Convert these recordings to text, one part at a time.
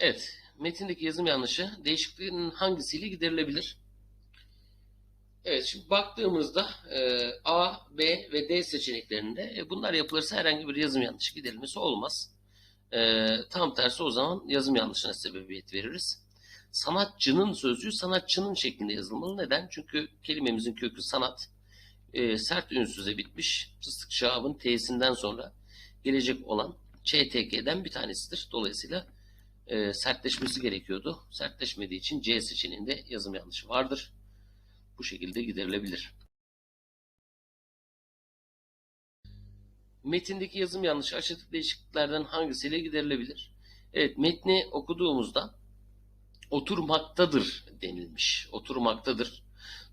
Evet, metindeki yazım yanlışı değişikliğin hangisiyle giderilebilir? Evet, şimdi baktığımızda e, A, B ve D seçeneklerinde e, bunlar yapılırsa herhangi bir yazım yanlışı giderilmesi olmaz. E, tam tersi o zaman yazım yanlışına sebebiyet veririz. Sanatçının sözcüğü sanatçının şeklinde yazılmalı. Neden? Çünkü kelimemizin kökü sanat. E, sert ünsüze bitmiş. Fıstık şahabın T'sinden sonra gelecek olan ÇTK'den bir tanesidir. Dolayısıyla e, sertleşmesi gerekiyordu. Sertleşmediği için C seçeneğinde yazım yanlışı vardır. Bu şekilde giderilebilir. Metindeki yazım yanlışı aşağıdaki değişikliklerden hangisiyle giderilebilir? Evet, metni okuduğumuzda oturmaktadır denilmiş. Oturmaktadır.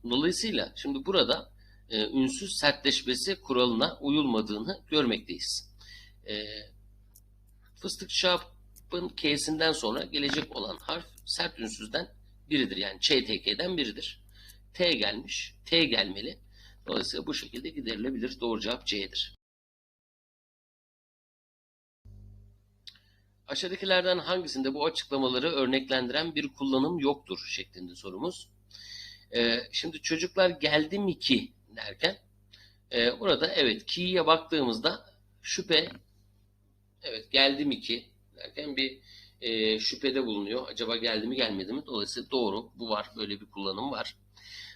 Dolayısıyla şimdi burada e, ünsüz sertleşmesi kuralına uyulmadığını görmekteyiz. E, fıstık şapın K'sinden sonra gelecek olan harf sert ünsüzden biridir. Yani ÇTK'den biridir. T gelmiş. T gelmeli. Dolayısıyla bu şekilde giderilebilir. Doğru cevap C'dir. Aşağıdakilerden hangisinde bu açıklamaları örneklendiren bir kullanım yoktur şeklinde sorumuz. Ee, şimdi çocuklar geldi mi ki derken e, burada evet ki'ye baktığımızda şüphe evet geldi mi ki derken bir e, şüphede bulunuyor. Acaba geldi mi gelmedi mi? Dolayısıyla doğru bu var. Böyle bir kullanım var.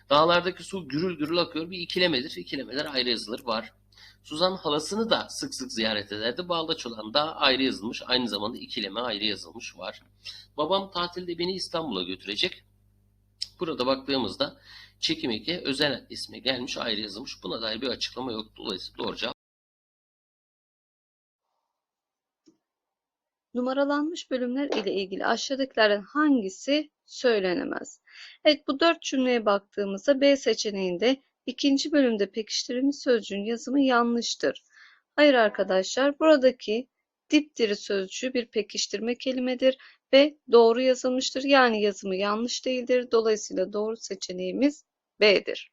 Dağlardaki su gürül gürül akıyor bir ikilemedir. İkilemeler ayrı yazılır var. Suzan halasını da sık sık ziyaret ederdi. Bağlaç olan da ayrı yazılmış. Aynı zamanda ikileme ayrı yazılmış var. Babam tatilde beni İstanbul'a götürecek. Burada baktığımızda çekim eki özel ismi gelmiş ayrı yazılmış. Buna dair bir açıklama yok. Dolayısıyla doğru cevap. Numaralanmış bölümler ile ilgili aşağıdakilerden hangisi söylenemez? Evet bu dört cümleye baktığımızda B seçeneğinde ikinci bölümde pekiştirilmiş sözcüğün yazımı yanlıştır. Hayır arkadaşlar buradaki dipdiri sözcüğü bir pekiştirme kelimedir ve doğru yazılmıştır. Yani yazımı yanlış değildir. Dolayısıyla doğru seçeneğimiz B'dir.